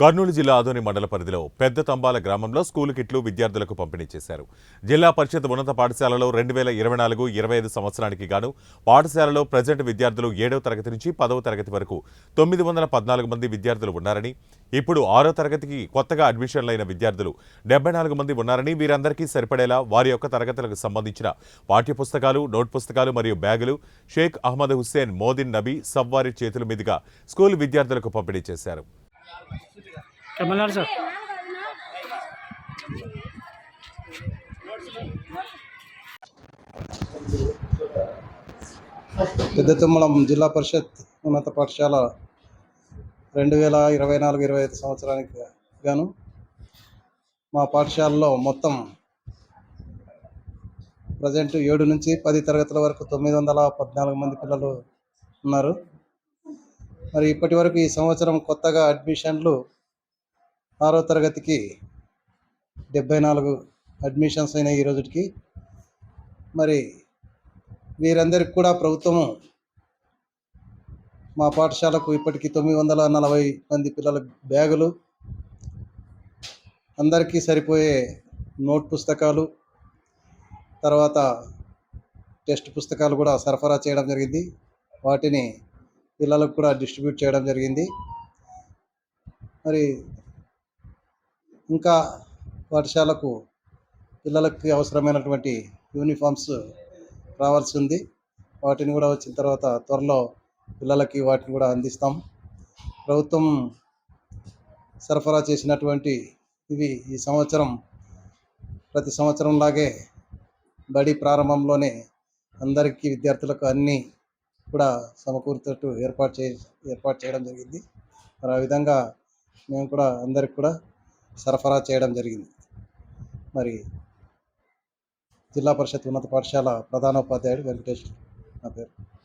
కర్నూలు జిల్లా ఆదోని మండల పరిధిలో పెద్ద తంబాల గ్రామంలో స్కూలు కిట్లు విద్యార్థులకు పంపిణీ చేశారు. జిల్లా పరిషత్ ఉన్నత పాఠశాలలో రెండు వేల ఇరవై నాలుగు ఇరవై ఐదు సంవత్సరానికి గాను పాఠశాలలో ప్రజెంట్ విద్యార్థులు ఏడవ తరగతి నుంచి పదవ తరగతి వరకు తొమ్మిది వందల పద్నాలుగు మంది విద్యార్థులు ఉన్నారని ఇప్పుడు ఆరో తరగతికి కొత్తగా అడ్మిషన్లైన విద్యార్థులు డెబ్బై నాలుగు మంది ఉన్నారని వీరందరికీ సరిపడేలా వారి యొక్క తరగతులకు సంబంధించిన పాఠ్యపుస్తకాలు నోట్ పుస్తకాలు మరియు బ్యాగులు షేక్ అహ్మద్ హుస్సేన్ మోదిన్ నబీ సవ్వారి చేతుల మీదుగా స్కూల్ విద్యార్థులకు పంపిణీ చేశారు. కమల్నాడు సార్. పెద్ద తుమ్మలం జిల్లా పరిషత్ ఉన్నత పాఠశాల రెండు వేల ఇరవై నాలుగు ఇరవై ఐదు సంవత్సరానికి గాను మా పాఠశాలలో మొత్తం ప్రజెంట్ ఏడు నుంచి పది తరగతుల వరకు తొమ్మిది వందల పద్నాలుగు మంది పిల్లలు ఉన్నారు. మరి ఇప్పటి వరకు ఈ సంవత్సరం కొత్తగా అడ్మిషన్లు ఆరో తరగతికి డెబ్బై నాలుగు అడ్మిషన్స్ అయినాయి ఈ రోజుకి మరి వీరందరికి కూడా ప్రభుత్వము మా పాఠశాలకు ఇప్పటికి తొమ్మిది వందల నలభై మంది పిల్లల బ్యాగులు. అందరికీ సరిపోయే నోట్ పుస్తకాలు తర్వాత టెస్ట్ పుస్తకాలు కూడా సరఫరా చేయడం జరిగింది. వాటిని పిల్లలకు కూడా డిస్ట్రిబ్యూట్ చేయడం జరిగింది. మరి ఇంకా పాఠశాలకు పిల్లలకి అవసరమైనటువంటి యూనిఫామ్స్ రావాల్సి ఉంది వాటిని కూడా వచ్చిన తర్వాత త్వరలో పిల్లలకి వాటిని కూడా అందిస్తాం. ప్రభుత్వం సరఫరా చేసినటువంటి ఇవి ఈ సంవత్సరం ప్రతి సంవత్సరం లాగే బడి ప్రారంభంలోనే అందరికీ విద్యార్థులకు అన్నీ కూడా సమకూర్చేటట్టు ఏర్పాటు చే ఏర్పాటు చేయడం జరిగింది. మరి ఆ విధంగా మేము కూడా అందరికి కూడా సరఫరా చేయడం జరిగింది. మరి జిల్లా పరిషత్ ఉన్నత పాఠశాల ప్రధానోపాధ్యాయుడు వెంకటేష్ నా పేరు.